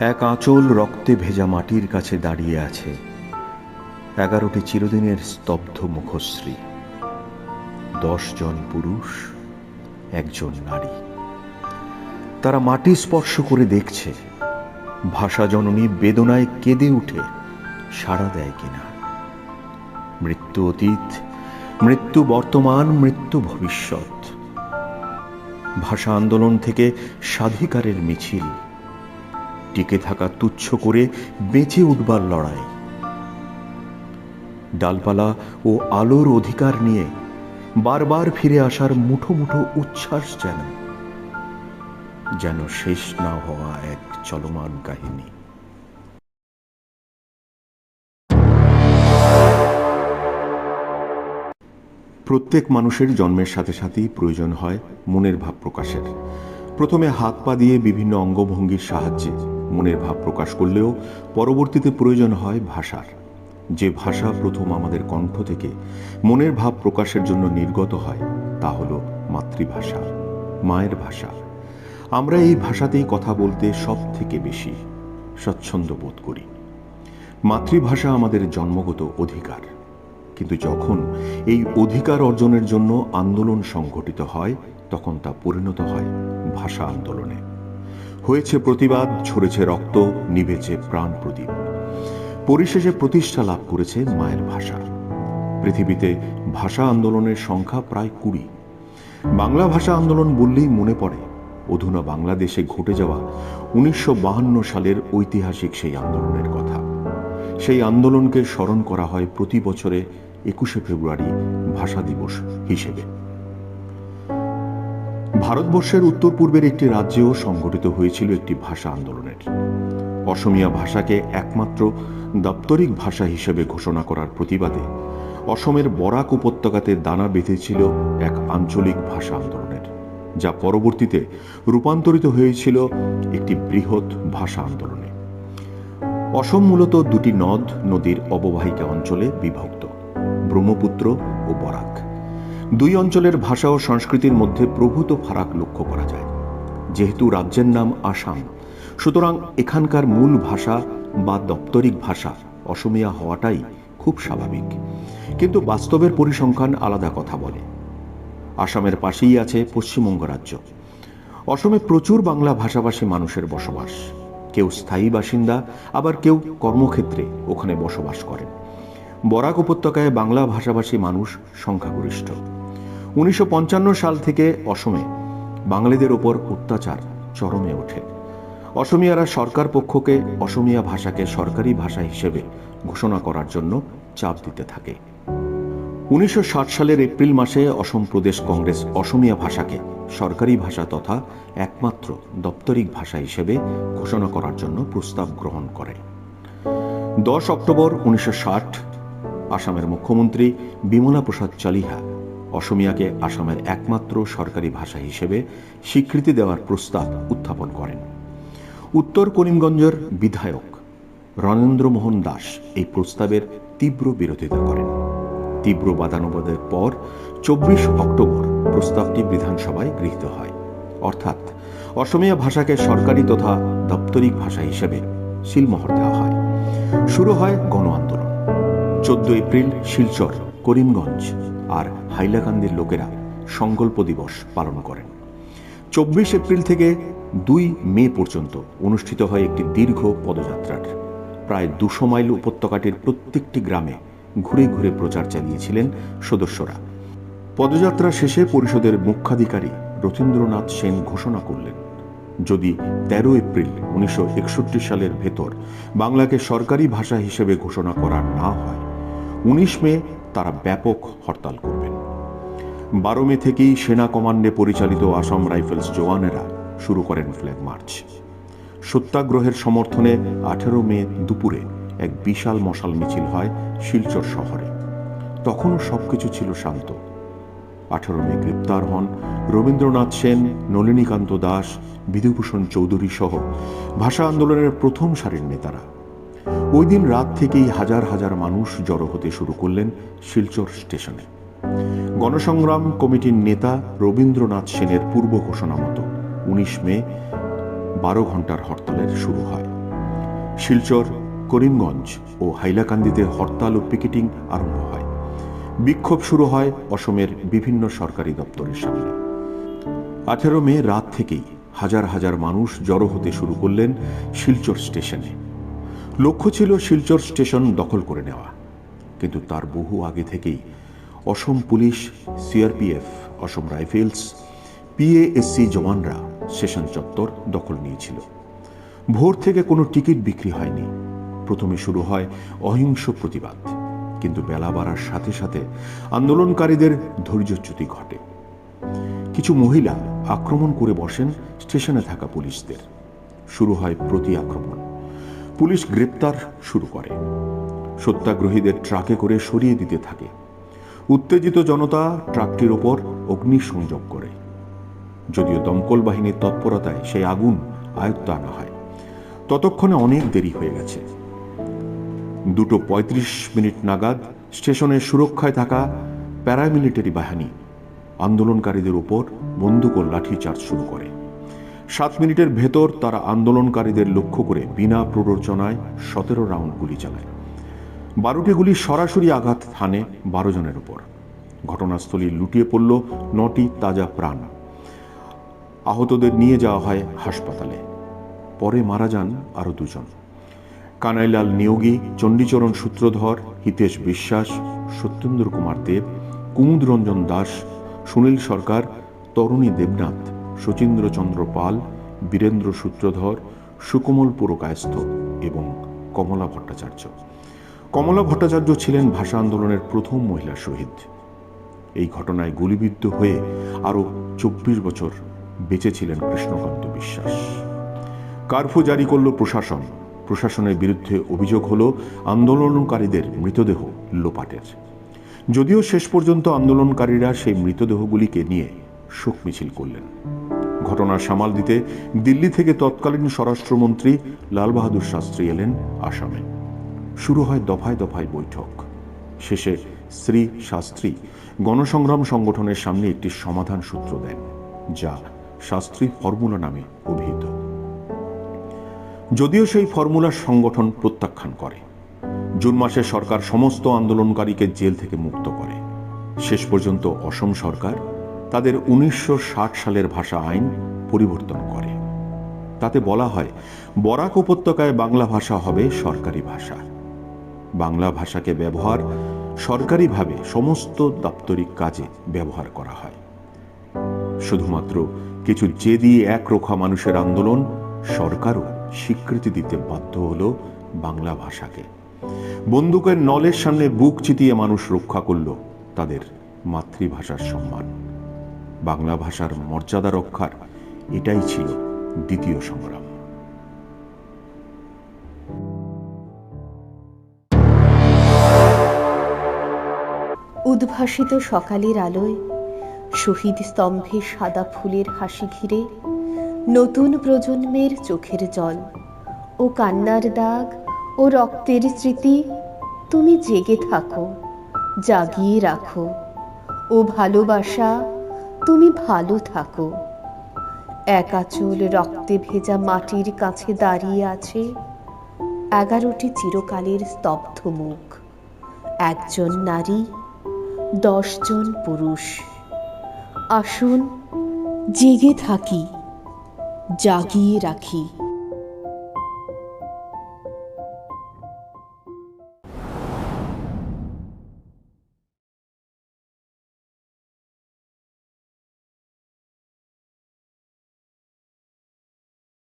এক আঁচল রক্তে ভেজা মাটির কাছে দাঁড়িয়ে আছে এগারোটি চিরদিনের স্তব্ধ মুখশ্রী। জন পুরুষ, একজন নারী। তারা মাটি স্পর্শ করে দেখছে। ভাষা জননী বেদনায় কেঁদে উঠে, সাড়া দেয় কিনা। মৃত্যু অতীত, মৃত্যু বর্তমান, মৃত্যু ভবিষ্যৎ। ভাষা আন্দোলন থেকে স্বাধিকারের মিছিল। টিকে থাকা তুচ্ছ করে বেঁচে উঠবার লড়াই। ডালপালা ও আলোর অধিকার নিয়ে বারবার ফিরে আসার মুঠো মুঠো উচ্ছ্বাস যেন যেন শেষ না হওয়া এক চলমান কাহিনী। প্রত্যেক মানুষের জন্মের সাথে সাথেই প্রয়োজন হয় মনের ভাব প্রকাশের। প্রথমে হাত পা দিয়ে বিভিন্ন অঙ্গভঙ্গির সাহায্যে মনের ভাব প্রকাশ করলেও পরবর্তীতে প্রয়োজন হয় ভাষার। যে ভাষা প্রথম আমাদের কণ্ঠ থেকে মনের ভাব প্রকাশের জন্য নির্গত হয়, তা হল মাতৃভাষা, মায়ের ভাষা। আমরা এই ভাষাতেই কথা বলতে সব থেকে বেশি স্বচ্ছন্দ বোধ করি। মাতৃভাষা আমাদের জন্মগত অধিকার। কিন্তু যখন এই অধিকার অর্জনের জন্য আন্দোলন সংঘটিত হয়, তখন তা পরিণত হয় ভাষা আন্দোলনে। হয়েছে প্রতিবাদ ঝরেছে রক্ত, নিভেছে প্রাণ প্রদীপ। পরিশেষে প্রতিষ্ঠা লাভ করেছে মায়ের ভাষা। পৃথিবীতে ভাষা আন্দোলনের সংখ্যা প্রায় কুড়ি। বাংলা ভাষা আন্দোলন বললেই মনে পড়ে, অধুনা বাংলাদেশে ঘটে যাওয়া উনিশশো সালের ঐতিহাসিক সেই আন্দোলনের কথা। সেই আন্দোলনকে স্মরণ করা হয় প্রতি বছরে একুশে ফেব্রুয়ারি ভাষা দিবস হিসেবে। ভারতবর্ষের উত্তর পূর্বের একটি রাজ্যেও সংগঠিত হয়েছিল একটি ভাষা আন্দোলনের। অসমীয়া ভাষাকে একমাত্র দাপ্তরিক ভাষা হিসেবে ঘোষণা করার প্রতিবাদে অসমের বরাক উপত্যকাতে দানা বেঁধেছিল এক আঞ্চলিক ভাষা আন্দোলনের, যা পরবর্তীতে রূপান্তরিত হয়েছিল একটি বৃহৎ ভাষা আন্দোলনে। অসম মূলত দুটি নদ, নদীর অববাহিকা অঞ্চলে বিভক্ত, ব্রহ্মপুত্র ও বরাক। দুই অঞ্চলের ভাষা ও সংস্কৃতির মধ্যে প্রভূত ফারাক লক্ষ্য করা যায়। যেহেতু রাজ্যের নাম আসাম, সুতরাং এখানকার মূল ভাষা বা দপ্তরিক ভাষা অসমিয়া হওয়াটাই খুব স্বাভাবিক। কিন্তু বাস্তবের পরিসংখ্যান আলাদা কথা বলে। আসামের পাশেই আছে পশ্চিমবঙ্গ রাজ্য। অসমে প্রচুর বাংলা ভাষাভাষী মানুষের বসবাস। কেউ স্থায়ী বাসিন্দা, আবার কেউ কর্মক্ষেত্রে ওখানে বসবাস করেন। বরাক উপত্যকায় বাংলা ভাষাভাষী মানুষ সংখ্যাগরিষ্ঠ। উনিশশো পঞ্চান্ন সাল থেকে অসমে বাঙালিদের ওপর অত্যাচার চরমে ওঠে। অসমিয়ারা সরকার পক্ষকে অসমিয়া ভাষাকে সরকারি ভাষা হিসেবে ঘোষণা করার জন্য চাপ দিতে থাকে। উনিশশো ষাট সালের এপ্রিল মাসে অসম প্রদেশ কংগ্রেস অসমিয়া ভাষাকে সরকারি ভাষা তথা একমাত্র দপ্তরিক ভাষা হিসেবে ঘোষণা করার জন্য প্রস্তাব গ্রহণ করে। দশ অক্টোবর উনিশশো ষাট আসামের মুখ্যমন্ত্রী বিমলা প্রসাদ চালিহা অসমিয়াকে আসামের একমাত্র সরকারি ভাষা হিসেবে স্বীকৃতি দেওয়ার প্রস্তাব উত্থাপন করেন। উত্তর করিমগঞ্জের বিধায়ক রণেন্দ্রমোহন দাস এই প্রস্তাবের তীব্র বিরোধিতা করেন। তীব্র বাদানুবাদের পর চব্বিশ অক্টোবর প্রস্তাবটি বিধানসভায় গৃহীত হয়। অর্থাৎ অসমীয়া ভাষাকে সরকারি তথা দাপ্তরিক ভাষা হিসেবে সিলমোহর দেওয়া হয়। শুরু হয় গণ আন্দোলন চোদ্দ এপ্রিল শিলচর, করিমগঞ্জ আর হাইলাকান্দির লোকেরা সংকল্প দিবস পালন করেন। চব্বিশ এপ্রিল থেকে দুই মে পর্যন্ত অনুষ্ঠিত হয় একটি দীর্ঘ পদযাত্রার। প্রায় দুশো মাইল উপত্যকাটির প্রত্যেকটি গ্রামে ঘুরে ঘুরে প্রচার চালিয়েছিলেন সদস্যরা। পদযাত্রা শেষে পরিষদের মুখ্যাধিকারী রথীন্দ্রনাথ সেন ঘোষণা করলেন, যদি তেরো এপ্রিল উনিশশো একষট্টি সালের ভেতর বাংলাকে সরকারি ভাষা হিসেবে ঘোষণা করা না হয় উনিশ মে তারা ব্যাপক হরতাল করবেন। বারো মে থেকেই সেনা কমান্ডে পরিচালিত আসাম রাইফেলস জওয়ানেরা শুরু করেন ফ্ল্যাগ মার্চ। সত্যাগ্রহের সমর্থনে আঠেরো মে দুপুরে এক বিশাল মশাল মিছিল হয় শিলচর শহরে। তখনও সবকিছু ছিল শান্ত। আঠারো মে গ্রেপ্তার হন রবীন্দ্রনাথ সেন, নলিনীকান্ত দাস বিধুভূষণ চৌধুরী সহ ভাষা আন্দোলনের প্রথম সারির নেতারা। ওই দিন রাত থেকেই হাজার হাজার মানুষ জড়ো হতে শুরু করলেন শিলচর স্টেশনে। গণসংগ্রাম কমিটির নেতা রবীন্দ্রনাথ সেনের পূর্ব ঘোষণা মতো উনিশ মে, বারো ঘণ্টার হরতালের শুরু হয়। শিলচর, করিমগঞ্জ ও হাইলাকান্দিতে হরতাল ও পিকেটিং আরম্ভ হয়। বিক্ষোভ শুরু হয় অসমের বিভিন্ন সরকারি দপ্তরের সামনে। আঠেরো মে রাত থেকেই হাজার হাজার মানুষ জড়ো হতে শুরু করলেন শিলচর স্টেশনে। লক্ষ্য ছিল শিলচর স্টেশন দখল করে নেওয়া। কিন্তু তার বহু আগে থেকেই Assam police, CRPF, Assam rifles, PASC জওয়ানরা স্টেশন চত্বর দখল নিয়েছিল। ভোর থেকে কোনো টিকিট বিক্রি হয়নি। প্রথমে শুরু হয় অহিংস প্রতিবাদ। কিন্তু বেলা বাড়ার সাথে সাথে আন্দোলনকারীদের ধৈর্যচ্যুতি ঘটে। কিছু মহিলা আক্রমণ করে বসেন স্টেশনে থাকা পুলিশদের। শুরু হয় প্রতি আক্রমণ। পুলিশ গ্রেপ্তার শুরু করে। সত্যাগ্রহীদের ট্রাকে করে সরিয়ে দিতে থাকে। উত্তেজিত জনতা ট্রাকটির ওপর অগ্নিসংযোগ করে। যদিও দমকল বাহিনীর তৎপরতায় সেই আগুন আয়ত্ত আনা হয়। ততক্ষণে অনেক দেরি হয়ে গেছে। দুটো পঁয়ত্রিশ মিনিট নাগাদ স্টেশনের সুরক্ষায় থাকা প্যারামিলিটারি বাহিনী আন্দোলনকারীদের উপর বন্দুক ও লাঠিচার্জ শুরু করে। সাত মিনিটের ভেতর তারা আন্দোলনকারীদের লক্ষ্য করে বিনা প্ররোচনায় সতেরো রাউন্ড গুলি চালায়। বারোটি গুলি সরাসরি আঘাত হানে বারো জনের উপর। ঘটনাস্থলে লুটিয়ে পড়ল নটি তাজা প্রাণ। আহতদের নিয়ে যাওয়া হয় হাসপাতালে। পরে মারা যান আরও দুজন। কানাইলাল নিয়োগী, চণ্ডীচরণ সূত্রধর, হিতেশ বিশ্বাস, সত্যেন্দ্র কুমার দেব কুমুদ রঞ্জন দাস, সুনীল সরকার, তরুণী দেবনাথ শচীন্দ্রচন্দ্র পাল, বীরেন্দ্র সূত্রধর, সুকোমল পুরকায়স্থ এবং কমলা ভট্টাচার্য। কমলা ভট্টাচার্য ছিলেন ভাষা আন্দোলনের প্রথম মহিলা শহীদ। এই ঘটনায় গুলিবিদ্ধ হয়ে আরও চব্বিশ বছর বেঁচে ছিলেন কৃষ্ণকান্ত বিশ্বাস। কারফু জারি করল প্রশাসন। প্রশাসনের বিরুদ্ধে অভিযোগ হল আন্দোলনকারীদের মৃতদেহ লোপাটের। যদিও শেষ পর্যন্ত আন্দোলনকারীরা সেই মৃতদেহগুলিকে নিয়ে শোক মিছিল করলেন। ঘটনা সামাল দিতে দিল্লি থেকে তৎকালীন স্বরাষ্ট্রমন্ত্রী লাল বাহাদুর শাস্ত্রী এলেন আসামে। শুরু হয় দফায় দফায় বৈঠক। শেষে শ্রী শাস্ত্রী গণসংগ্রাম সংগঠনের সামনে একটি সমাধান সূত্র দেন, যা শাস্ত্রী ফর্মুলা নামে অভিহিত। যদিও সেই ফর্মুলা সংগঠন প্রত্যাখ্যান করে, জুন মাসে সরকার সমস্ত আন্দোলনকারীকে জেল থেকে মুক্ত করে। শেষ পর্যন্ত অসম সরকার তাদের উনিশশো ষাট সালের ভাষা আইন পরিবর্তন করে। তাতে বলা হয়, বরাক উপত্যকায় বাংলা ভাষা হবে সরকারি ভাষা। বাংলা ভাষাকে ব্যবহার সরকারিভাবে সমস্ত দাপ্তরিক কাজে ব্যবহার করা হয়। শুধুমাত্র কিছু জেদি একরোখা মানুষের আন্দোলন সরকারও স্বীকৃতি দিতে বাধ্য হল বাংলা ভাষাকে। বন্দুকের নলের সামনে বুক চিতিয়ে মানুষ রক্ষা করল তাদের মাতৃভাষার সম্মান। বাংলা ভাষার মর্যাদা রক্ষার এটাই ছিল দ্বিতীয় সংগ্রাম। উদ্ভাসিত সকালের আলোয়, শহীদ স্তম্ভে সাদা ফুলের হাসি ঘিরে, নতুন প্রজন্মের চোখের জল ও কান্নার দাগ ও রক্তের স্মৃতি তুমি জেগে থাকো, জাগিয়ে রাখো ও ভালোবাসা তুমি ভালো থাকো। একা চুল রক্তে ভেজা মাটির কাছে দাঁড়িয়ে আছে এগারোটি চিরকালের স্তব্ধ মুখ। একজন নারী, দশজন পুরুষ। আসুন, জেগে থাকি, জাগিয়ে রাখি।